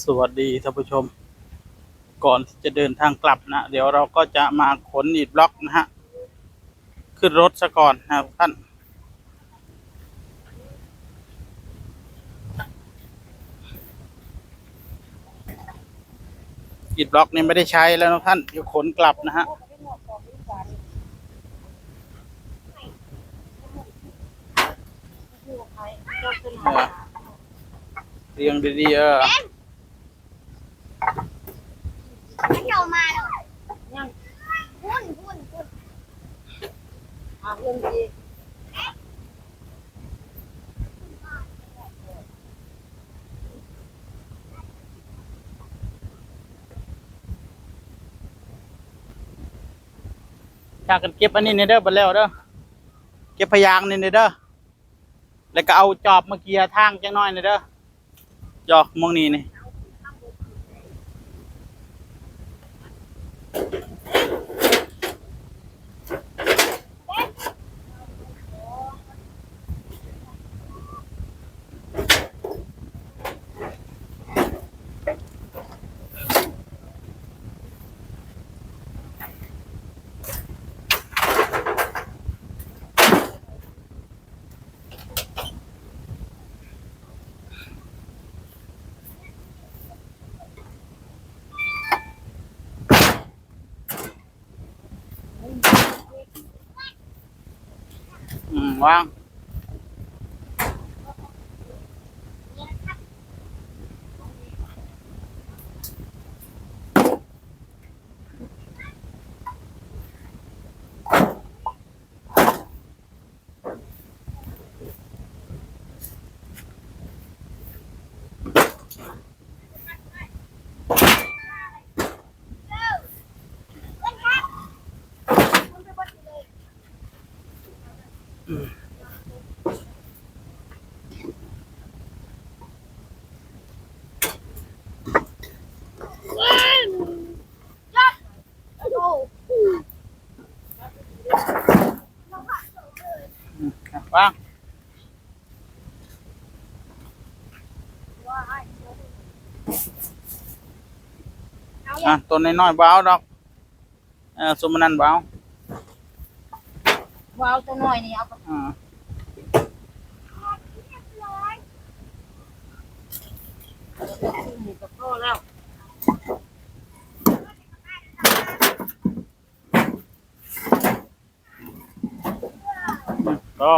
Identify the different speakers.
Speaker 1: สวัสดีท่านผู้ชม ก่อนที่จะเดินทางกลับนะ เดี๋ยวเราก็จะมาขนอิฐบล็อกนะฮะ ขึ้นรถซะก่อนนะครับท่านอิฐบล็อกนี่ไม่ได้ใช้แล้วนะท่านเดี๋ยวขนกลับนะฮะเออเรียงดีๆเออ
Speaker 2: ไม่เกี่ยวมาหรอกยังพุ่นพุ่นพุ่น
Speaker 3: อะเรื่องดี
Speaker 1: ชากันเก็บอันนี้ในเด้อบัดแล้วเด้อเก็บพยางนี่ในเด้อแล้วก็เอาจอบมาเกียร์ทางจังน้อยในเด้อจอกมองนี่นี่ อืมวาง วาง
Speaker 2: เอา
Speaker 1: อะตัวน้อยๆ
Speaker 3: ว้าวตัวหน่อยนี่เอาไป
Speaker 1: อ่า
Speaker 3: หมูกับพ่อแล้ว
Speaker 1: ก็